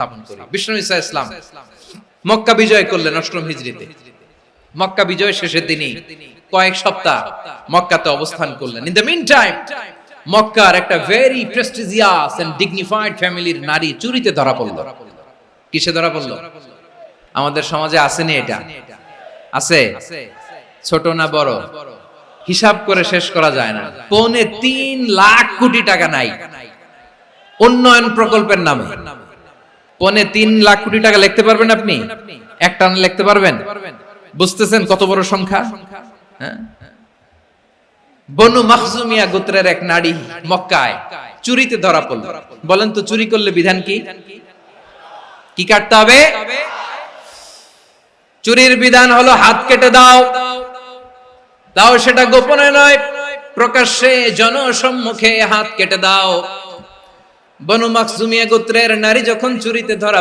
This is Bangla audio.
স্থাপন করি। বিষ্ণু ইসা ইসলাম মক্কা বিজয় করলেন অষ্টম হিজরিতে মক্কা বিজয় শেষে তিনি কয়েক সপ্তাহ মক্কাতে অবস্থান করলেন। ইন দ্য মিন টাইম মক্কার একটা ভেরি প্রেস্টিজিয়াস এন্ড ডিগনিফাইড ফ্যামিলির নারী চুরিতে ধরা পড়ল। কিসে ধরা পড়ল? আমাদের সমাজে আসেনি এটা। আছে? ছোট না বড়? হিসাব করে শেষ করা যায় না। পৌনে তিন লাখ কোটি টাকা নাই। উন্নয়ন প্রকল্পের নামে। পৌনে তিন লাখ কোটি টাকা লিখতে পারবেন আপনি? একটা লিখতে পারবেন? বুঝতেছেন কত বড় সংখ্যা? হ্যাঁ? বনু মাখজুমিয়া গোত্রের এক নারী মক্কায় চুরিতে ধরা পড়ল। বলেন তো চুরি করলে বিধান কি? কি কাটতে হবে? চুরির বিধান হলো হাত কেটে দাও। দাও সেটা গোপনে নয়, প্রকাশ্যে জনসম্মুখে হাত কেটে দাও। বনু মাকসুমিয়া গোত্রের নারী যখন চুরিতে ধরা